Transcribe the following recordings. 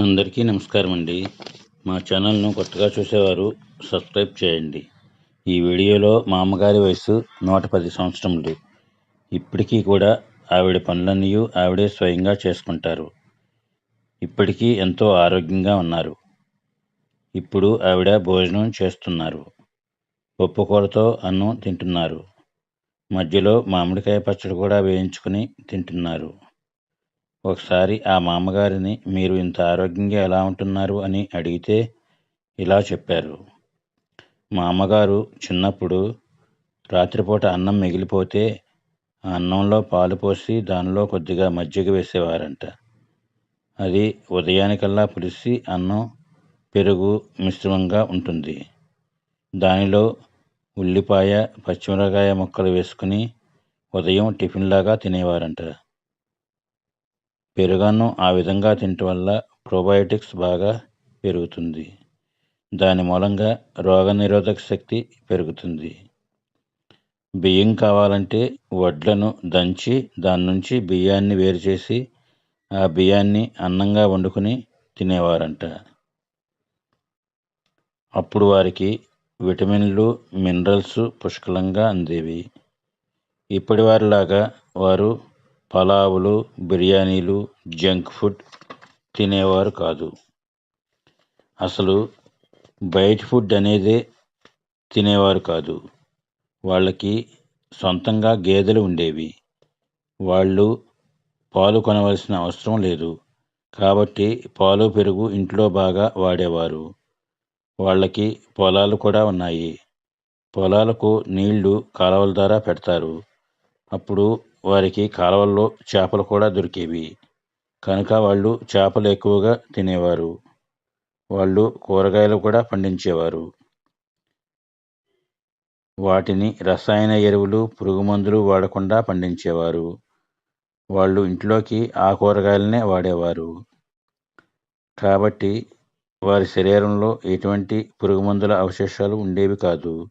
అందరికీ నమస్కారం అండి మా ఛానల్ను కొత్తగా చూసేవారు సబ్స్క్రైబ్ చేయండి. ఈ వీడియోలో మా అమ్మగారి వయసు నూట పది సంవత్సరములు. ఇప్పటికీ కూడా ఆవిడ పనులన్నీ ఆవిడే స్వయంగా చేసుకుంటారు. ఇప్పటికీ ఎంతో ఆరోగ్యంగా ఉన్నారు. ఇప్పుడు ఆవిడ భోజనం చేస్తున్నారు. ఉప్పుకూరతో అన్నం తింటున్నారు. మధ్యలో మామిడికాయ పచ్చడి కూడా వేయించుకుని తింటున్నారు. ఒకసారి ఆ మామగారిని మీరు ఇంత ఆరోగ్యంగా ఎలా ఉంటున్నారు? అని అడిగితే ఇలా చెప్పారు. మా అమ్మగారు చిన్నప్పుడు రాత్రిపూట అన్నం మిగిలిపోతే ఆ అన్నంలో పాలు పోసి దానిలో కొద్దిగా మజ్జిగ వేసేవారంట. అది ఉదయానికల్లా పులిసి అన్నం పెరుగు మిశ్రమంగా ఉంటుంది. దానిలో ఉల్లిపాయ పచ్చిమిరకాయ ముక్కలు వేసుకుని ఉదయం టిఫిన్లాగా తినేవారంట. పెరుగన్నం ఆ విధంగా తినటం వల్ల ప్రోబయోటిక్స్ బాగా పెరుగుతుంది. దాని మూలంగా రోగనిరోధక శక్తి పెరుగుతుంది. బియ్యం కావాలంటే వడ్లను దంచి దాని నుంచి బియ్యాన్ని వేరు చేసి ఆ బియ్యాన్ని అన్నంగా వండుకుని తినేవారంట. అప్పుడు వారికి విటమిన్లు మినరల్స్ పుష్కలంగా అందేవి. ఇప్పటి వారిలాగా వారు పలావులు బిర్యానీలు జంక్ ఫుడ్ తినేవారు కాదు. అసలు బయట ఫుడ్ అనేదే తినేవారు కాదు. వాళ్ళకి సొంతంగా గేదెలు ఉండేవి. వాళ్ళు పాలు కొనవలసిన అవసరం లేదు. కాబట్టి పాలు పెరుగు ఇంట్లో బాగా వాడేవారు. వాళ్ళకి పొలాలు కూడా ఉన్నాయి. పొలాలకు నీళ్ళు కాలువల ద్వారా పెడతారు. అప్పుడు వారికి కాలవల్లో చేపలు కూడా దొరికేవి. కనుక వాళ్ళు చేపలు ఎక్కువగా తినేవారు. వాళ్ళు కూరగాయలు కూడా పండించేవారు. వాటిని రసాయన ఎరువులు పురుగు మందులు వాడకుండా పండించేవారు. వాళ్ళు ఇంట్లోకి ఆ కూరగాయలనే వాడేవారు. కాబట్టి వారి శరీరంలో ఎటువంటి పురుగు మందుల అవశేషాలు ఉండేవి కాదు.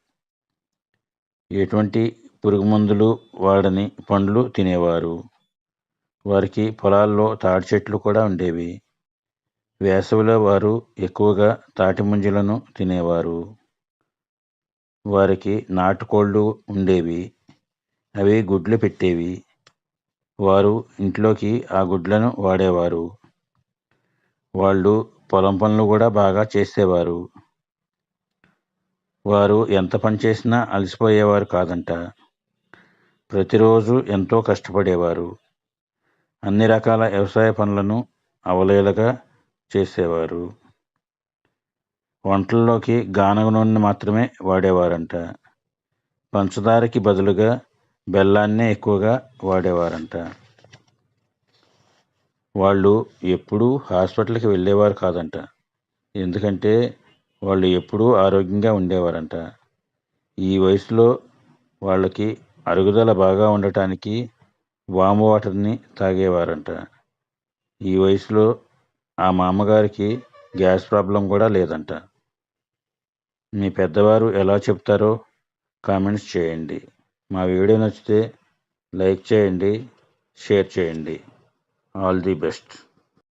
ఎటువంటి పురుగు మందులు వాడని పండ్లు తినేవారు. వారికి పొలాల్లో తాటి చెట్లు కూడా ఉండేవి. వేసవిలో వారు ఎక్కువగా తాటి ముంజలను తినేవారు. వారికి నాటుకోళ్ళు ఉండేవి. అవి గుడ్లు పెట్టేవి. వారు ఇంట్లోకి ఆ గుడ్లను వాడేవారు. వాళ్ళు పొలం పనులు కూడా బాగా చేసేవారు. వారు ఎంత పని చేసినా అలసిపోయేవారు కాదంట. ప్రతిరోజు ఎంతో కష్టపడేవారు. అన్ని రకాల వ్యవసాయ పనులను అవలేలగా చేసేవారు. వంటల్లోకి గానగ నూనె మాత్రమే వాడేవారంట. పంచదారకి బదులుగా బెల్లాన్నే ఎక్కువగా వాడేవారంట. వాళ్ళు ఎప్పుడూ హాస్పిటల్కి వెళ్ళేవారు కాదంట. ఎందుకంటే వాళ్ళు ఎప్పుడూ ఆరోగ్యంగా ఉండేవారంట. ఈ వయసులో వాళ్ళకి అరుగుదల బాగా ఉండటానికి వాము వాటర్ని తాగేవారంట. ఈ వయసులో ఆ మామగారికి గ్యాస్ ప్రాబ్లం కూడా లేదంట. మీ పెద్దవారు ఎలా చెప్తారో కామెంట్స్ చేయండి. మా వీడియో నచ్చితే లైక్ చేయండి షేర్ చేయండి. All the best.